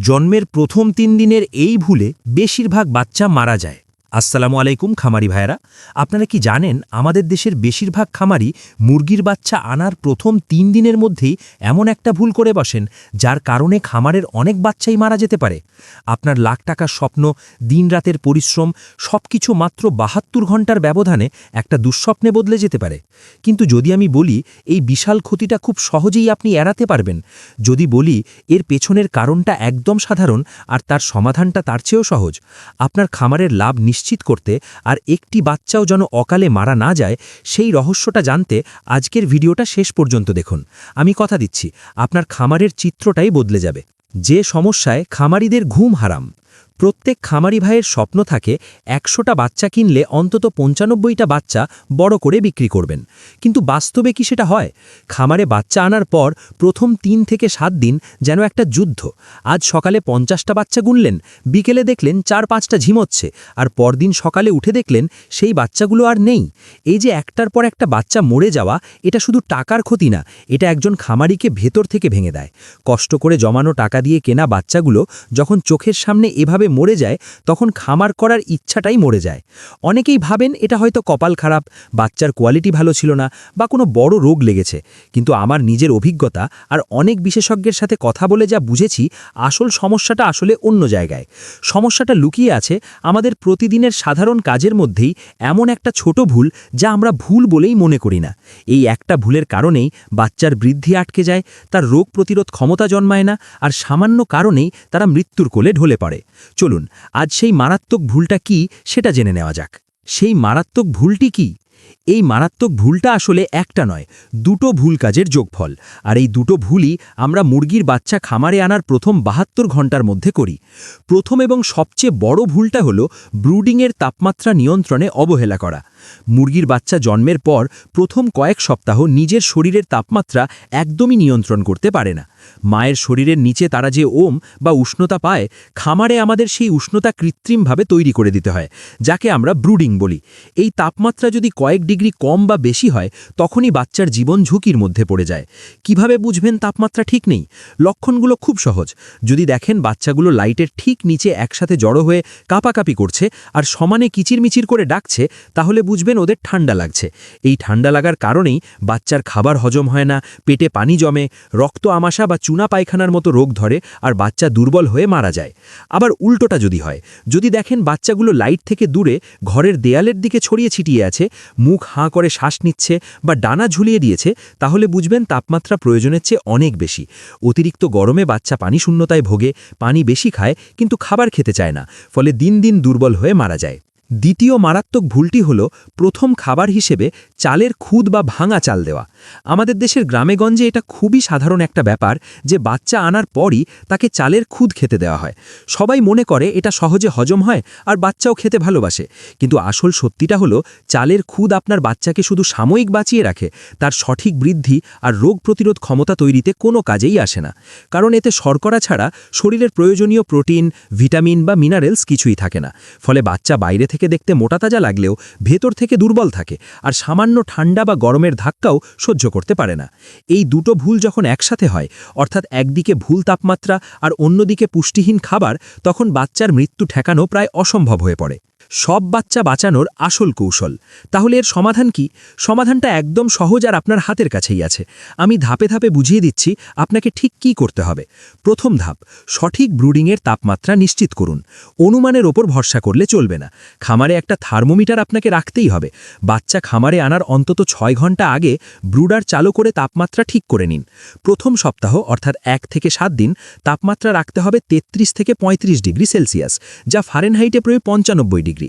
জন্মের প্রথম তিন দিনের এই ভুলে বেশিরভাগ বাচ্চা মারা যায়। আসসালামু আলাইকুম, খামারি ভাইরা আপনারা কি জানেন, আমাদের দেশের বেশিরভাগ খামারি মুরগির বাচ্চা আনার প্রথম তিন দিনের মধ্যেই এমন একটা ভুল করে বসেন, যার কারণে খামারের অনেক বাচ্চাই মারা যেতে পারে। আপনার লাখ টাকার স্বপ্ন, দিনরাতের পরিশ্রম সব কিছু মাত্র বাহাত্তর ঘণ্টার ব্যবধানে একটা দুঃস্বপ্নে বদলে যেতে পারে। কিন্তু যদি আমি বলি, এই বিশাল ক্ষতিটা খুব সহজেই আপনি এড়াতে পারবেন। যদি বলি, এর পেছনের কারণটা একদম সাধারণ আর তার সমাধানটা তার চেয়েও সহজ। আপনার খামারের লাভ নিশ্চিত করতে আর একটি বাচ্চাও যেন অকালে মারা না যায়, সেই রহস্যটা জানতে আজকের ভিডিওটা শেষ পর্যন্ত দেখুন। আমি কথা দিচ্ছি, আপনার খামারের চিত্রটাই বদলে যাবে। যে সমস্যায় খামারিদের ঘুম হারাম। প্রত্যেক খামারি ভাইয়ের স্বপ্ন থাকে একশোটা বাচ্চা কিনলে অন্তত পঞ্চানব্বইটা বাচ্চা বড় করে বিক্রি করবেন। কিন্তু বাস্তবে কি সেটা হয়? খামারে বাচ্চা আনার পর প্রথম তিন থেকে সাত দিন যেন একটা যুদ্ধ। আজ সকালে পঞ্চাশটা বাচ্চা গুনলেন, বিকেলে দেখলেন চার পাঁচটা ঝিমোচ্ছে আর পরদিন সকালে উঠে দেখলেন সেই বাচ্চাগুলো আর নেই। এই যে একটার পর একটা বাচ্চা মরে যাওয়া, এটা শুধু টাকার ক্ষতি না, এটা একজন খামারিকে ভেতর থেকে ভেঙে দেয়। কষ্ট করে জমানো টাকা দিয়ে কেনা বাচ্চাগুলো যখন চোখের সামনে এভাবে মরে যায়, তখন খামার করার ইচ্ছাটাই মরে যায়। অনেকেই ভাবেন এটা হয়তো কপাল খারাপ, বাচ্চার কোয়ালিটি ভালো ছিল না বা কোনো বড় রোগ লেগেছে। কিন্তু আমার নিজের অভিজ্ঞতা আর অনেক বিশেষজ্ঞের সাথে কথা বলে যা বুঝেছি, আসল সমস্যাটা আসলে অন্য জায়গায়। সমস্যাটা লুকিয়ে আছে আমাদের প্রতিদিনের সাধারণ কাজের মধ্যেই এমন একটা ছোট ভুল যা আমরা ভুল বলেই মনে করি না। এই একটা ভুলের কারণেই বাচ্চার বৃদ্ধি আটকে যায়, তার রোগ প্রতিরোধ ক্ষমতা জন্মায় না আর সামান্য কারণেই তারা মৃত্যুর কোলে ঢলে পড়ে। চলুন, আজ সেই মারাত্মক ভুলটা কি সেটা জেনে নেওয়া যাক। সেই মারাত্মক ভুলটি কি? এই মারাত্মক ভুলটা আসলে একটা নয়, দুটো ভুল কাজের যোগফল। আর এই দুটো ভুলই আমরা মুরগির বাচ্চা খামারে আনার প্রথম বাহাত্তর ঘণ্টার মধ্যে করি। প্রথম এবং সবচেয়ে বড় ভুলটা হল ব্রুডিংয়ের তাপমাত্রা নিয়ন্ত্রণে অবহেলা করা। মুরগির বাচ্চা জন্মের পর প্রথম কয়েক সপ্তাহ নিজের শরীরের তাপমাত্রা একদমই নিয়ন্ত্রণ করতে পারে না। মায়ের শরীরের নিচে তারা যে ওম বা উষ্ণতা পায়, খামারে আমাদের সেই উষ্ণতা কৃত্রিমভাবে তৈরি করে দিতে হয়, যাকে আমরা ব্রুডিং বলি। এই তাপমাত্রা যদি কয়েক ডিগ্রি কম বা বেশি হয়, তখনই বাচ্চার জীবন ঝুঁকির মধ্যে পড়ে যায়। কীভাবে বুঝবেন তাপমাত্রা ঠিক নেই? লক্ষণগুলো খুব সহজ। যদি দেখেন বাচ্চাগুলো লাইটের ঠিক নিচে একসাথে জড়ো হয়ে কাপাকাপি করছে আর সমানে কিচিরমিচির করে ডাকছে, তাহলে বুঝবেন ওদের ঠান্ডা লাগছে। এই ঠান্ডা লাগার কারণেই বাচ্চার খাবার হজম হয় না, পেটে পানি জমে, রক্ত আমাশা বা চুনা পায়খানার মতো রোগ ধরে আর বাচ্চা দুর্বল হয়ে মারা যায়। আবার উল্টোটা যদি হয়, যদি দেখেন বাচ্চাগুলো লাইট থেকে দূরে ঘরের দেয়ালের দিকে ছড়িয়ে ছিটিয়ে আছে, মুখ হাঁ করে শ্বাস নিচ্ছে বা ডানা ঝুলিয়ে দিয়েছে, তাহলে বুঝবেন তাপমাত্রা প্রয়োজনের চেয়ে অনেক বেশি। অতিরিক্ত গরমে বাচ্চা পানি শূন্যতায় ভোগে, পানি বেশি খায়, কিন্তু খাবার খেতে চায় না, ফলে দিন দিন দুর্বল হয়ে মারা যায়। দ্বিতীয় মারাত্মক ভুলটি হল প্রথম খাবার হিসেবে চালের খুদ বা ভাঙা চাল দেওয়া। আমাদের দেশের গ্রামেগঞ্জে এটা খুবই সাধারণ একটা ব্যাপার যে বাচ্চা আনার পরই তাকে চালের খুদ খেতে দেওয়া হয়। সবাই মনে করে এটা সহজে হজম হয় আর বাচ্চাও খেতে ভালোবাসে। কিন্তু আসল সত্যিটা হলো, চালের খুদ আপনার বাচ্চাকে শুধু সাময়িক বাঁচিয়ে রাখে, তার সঠিক বৃদ্ধি আর রোগ প্রতিরোধ ক্ষমতা তৈরিতে কোনো কাজেই আসে না। কারণ এতে শর্করা ছাড়া শরীরের প্রয়োজনীয় প্রোটিন, ভিটামিন বা মিনারেলস কিছুই থাকে না। ফলে বাচ্চা বাইরে থেকে দেখতে মোটাতাজা লাগলেও ভেতর থেকে দুর্বল থাকে। আর সামান্য ঠান্ডা বা গরমের ধাক্কাও সহ্য করতে পারে না। এই দুটো ভুল যখন একসাথে হয়, অর্থাৎ একদিকে ভুল তাপমাত্রা আর অন্যদিকে পুষ্টিহীন খাবার, তখন বাচ্চার মৃত্যু ঠেকানো প্রায় অসম্ভব হয়ে পড়ে। সব বাচ্চা বাঁচানোর আসল কৌশল। তাহলে এর সমাধান কি? সমাধানটা একদম সহজ আর আপনার হাতের কাছেই আছে। আমি ধাপে ধাপে বুঝিয়ে দিচ্ছি আপনাকে ঠিক কি করতে হবে। প্রথম ধাপ, সঠিক ব্রুডিংয়ের তাপমাত্রা নিশ্চিত করুন। অনুমানের ওপর ভরসা করলে চলবে না। খামারে একটা থার্মোমিটার আপনাকে রাখতেই হবে। বাচ্চা খামারে আনার অন্তত ছয় ঘণ্টা আগে ব্রুডার চালু করে তাপমাত্রা ঠিক করে নিন। প্রথম সপ্তাহ, অর্থাৎ এক থেকে সাত দিন, তাপমাত্রা রাখতে হবে ৩৩ থেকে ৩৫ ডিগ্রি সেলসিয়াস, যা ফারেনহাইটে প্রায় পঞ্চানব্বই ডিগ্রি।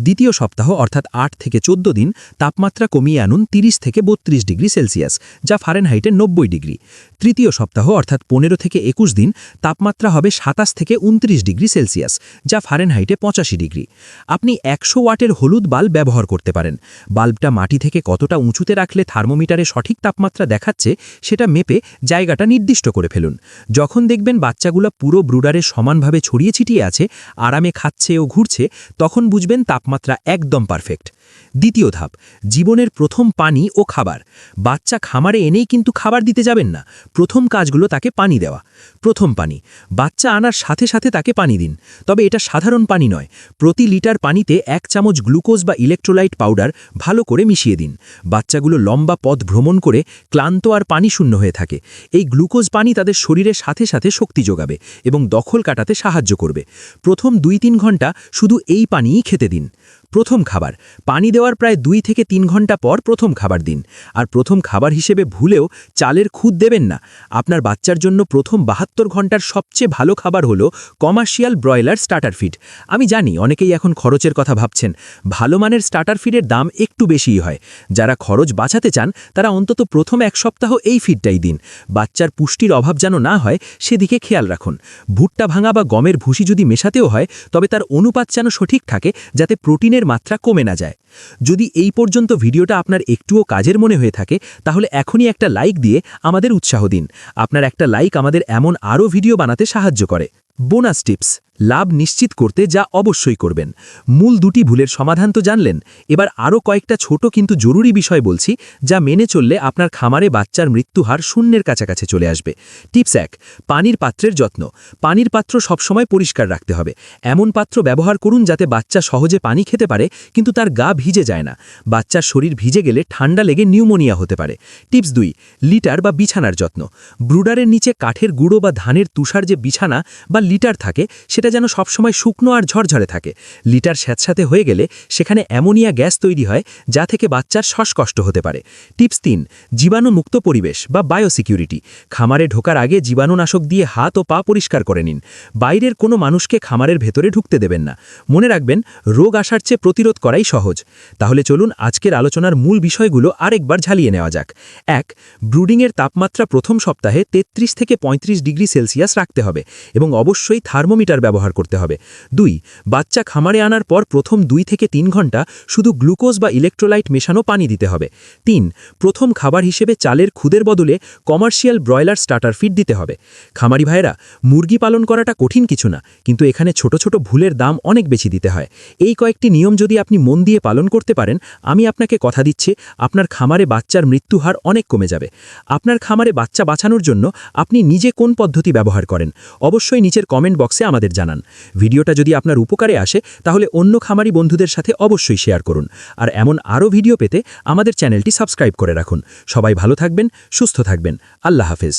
দ্বিতীয় সপ্তাহ, অর্থাৎ আট থেকে চোদ্দ দিন, তাপমাত্রা কমিয়ে আনুন ৩০ থেকে বত্রিশ ডিগ্রি সেলসিয়াস, যা ফারেনহাইটে নব্বই ডিগ্রি। তৃতীয় সপ্তাহ, অর্থাৎ পনেরো থেকে একুশ দিন, তাপমাত্রা হবে সাতাশ থেকে উনত্রিশ ডিগ্রি সেলসিয়াস, যা ফারেনহাইটে পঁচাশি ডিগ্রি। আপনি একশো ওয়াটের হলুদ বাল্ব ব্যবহার করতে পারেন। বাল্বটা মাটি থেকে কতটা উঁচুতে রাখলে থার্মোমিটারে সঠিক তাপমাত্রা দেখাচ্ছে, সেটা মেপে জায়গাটা নির্দিষ্ট করে ফেলুন। যখন দেখবেন বাচ্চাগুলো পুরো ব্রুডারে সমানভাবে ছড়িয়ে ছিটিয়ে আছে, আরামে খাচ্ছে ও ঘুরছে, তখন বুঝবেন তাপমাত্রা একদম পারফেক্ট। দ্বিতীয় ধাপ, জীবনের প্রথম পানি ও খাবার। বাচ্চা খামারে এনেই কিন্তু খাবার দিতে যাবেন না। প্রথম কাজগুলো তাকে পানি দেওয়া। প্রথম পানি, বাচ্চা আনার সাথে সাথে তাকে পানি দিন। তবে এটা সাধারণ পানি নয়। প্রতি লিটার পানিতে এক চামচ গ্লুকোজ বা ইলেকট্রোলাইট পাউডার ভালো করে মিশিয়ে দিন। বাচ্চাগুলো লম্বা পথ ভ্রমণ করে ক্লান্ত আর পানি শূন্য হয়ে থাকে। এই গ্লুকোজ পানি তাদের শরীরের সাথে সাথে শক্তি যোগাবে এবং দখল কাটাতে সাহায্য করবে। প্রথম দুই তিন ঘণ্টা শুধু এই পানিই খেতে দিন। প্রথম খাবার। পানি দেওয়ার প্রায় দুই থেকে তিন ঘণ্টা পর প্রথম খাবার দিন। আর প্রথম খাবার হিসেবে ভুলেও চালের খুদ দেবেন না। আপনার বাচ্চার জন্য প্রথম বাহাত্তর ঘণ্টার সবচেয়ে ভালো খাবার হলো কমার্শিয়াল ব্রয়লার স্টার্টার ফিড। আমি জানি অনেকেই এখন খরচের কথা ভাবছেন, ভালো মানের স্টার্টার ফিডের দাম একটু বেশিই হয়। যারা খরচ বাঁচাতে চান, তারা অন্তত প্রথম এক সপ্তাহ এই ফিডটাই দিন। বাচ্চার পুষ্টির অভাব যেন না হয়, সেদিকে খেয়াল রাখুন। ভুট্টা ভাঙা বা গমের ভুসি যদি মেশাতেও হয়, তবে তার অনুপাত যেন সঠিক থাকে, যাতে প্রোটিনের মাত্রা কমে না যায়। যদি এই পর্যন্ত ভিডিওটা আপনার একটুও কাজের মনে হয়ে থাকে, তাহলে এখনই একটা লাইক দিয়ে আমাদের উৎসাহ দিন। আপনার একটা লাইক আমাদের এমন আরও ভিডিও বানাতে সাহায্য করে। Bonus tips. লাভ নিশ্চিত করতে যা অবশ্যই করবেন। মূল দুটি ভুলের সমাধান তো জানলেন। এবার আরও কয়েকটা ছোট কিন্তু জরুরি বিষয় বলছি, যা মেনে চললে আপনার খামারে বাচ্চার মৃত্যুহার শূন্যের কাছাকাছি চলে আসবে। টিপস এক, পানির পাত্রের যত্ন। পানির পাত্র সবসময় পরিষ্কার রাখতে হবে। এমন পাত্র ব্যবহার করুন যাতে বাচ্চা সহজে পানি খেতে পারে, কিন্তু তার গা ভিজে যায় না। বাচ্চার শরীর ভিজে গেলে ঠান্ডা লেগে নিউমোনিয়া হতে পারে। টিপস দুই, লিটার বা বিছানার যত্ন। ব্রুডারের নিচে কাঠের গুঁড়ো বা ধানের তুষার যে বিছানা বা লিটার থাকে, সেটা যেন সবসময় শুকনো আর ঝরঝরে থাকে। লিটার স্যাঁতস্যাঁতে হয়ে গেলে সেখানে অ্যামোনিয়া গ্যাস তৈরি হয়, যা থেকে বাচ্চার শ্বাসকষ্ট হতে পারে। টিপস তিন, জীবাণুমুক্ত পরিবেশ বা বায়োসিকিউরিটি। খামারে ঢোকার আগে জীবাণুনাশক দিয়ে হাত ও পা পরিষ্কার করে নিন। বাইরের কোনো মানুষকে খামারের ভেতরে ঢুকতে দেবেন না। মনে রাখবেন, রোগ আসার চেয়ে প্রতিরোধ করাই সহজ। তাহলে চলুন আজকের আলোচনার মূল বিষয়গুলো আরেকবার ঝালিয়ে নেওয়া যাক। এক, ব্রুডিংয়ের তাপমাত্রা প্রথম সপ্তাহে ৩৩ থেকে ৩৫ ডিগ্রি সেলসিয়াস রাখতে হবে এবং অবশ্যই থার্মোমিটার ব্যবহার করতে হবে। দুই, বাচ্চা খামারে আনার পর প্রথম দুই থেকে তিন ঘণ্টা শুধু গ্লুকোজ বা ইলেকট্রোলাইট মেশানো পানি দিতে হবে। তিন, প্রথম খাবার হিসেবে চালের খুদের বদলে কমার্শিয়াল ব্রয়লার স্টার্টার ফিড দিতে হবে। খামারি ভাইরা মুরগি পালন করাটা কঠিন কিছু না, কিন্তু এখানে ছোট ছোট ভুলের দাম অনেক বেশি দিতে হয়। এই কয়েকটি নিয়ম যদি আপনি মন দিয়ে পালন করতে পারেন, আমি আপনাকে কথা দিচ্ছি, আপনার খামারে বাচ্চার মৃত্যুহার অনেক কমে যাবে। আপনার খামারে বাচ্চা বাঁচানোর জন্য আপনি নিজে কোন পদ্ধতি ব্যবহার করেন? অবশ্যই নিচের কমেন্ট বক্সে আমাদের জানান। ভিডিওটা যদি আপনার উপকারে আসে, তাহলে অন্য খামারি বন্ধুদের সাথে অবশ্যই শেয়ার করুন। আর এমন আরও ভিডিও পেতে আমাদের চ্যানেলটি সাবস্ক্রাইব করে রাখুন। সবাই ভালো থাকবেন, সুস্থ থাকবেন। আল্লাহ হাফেজ।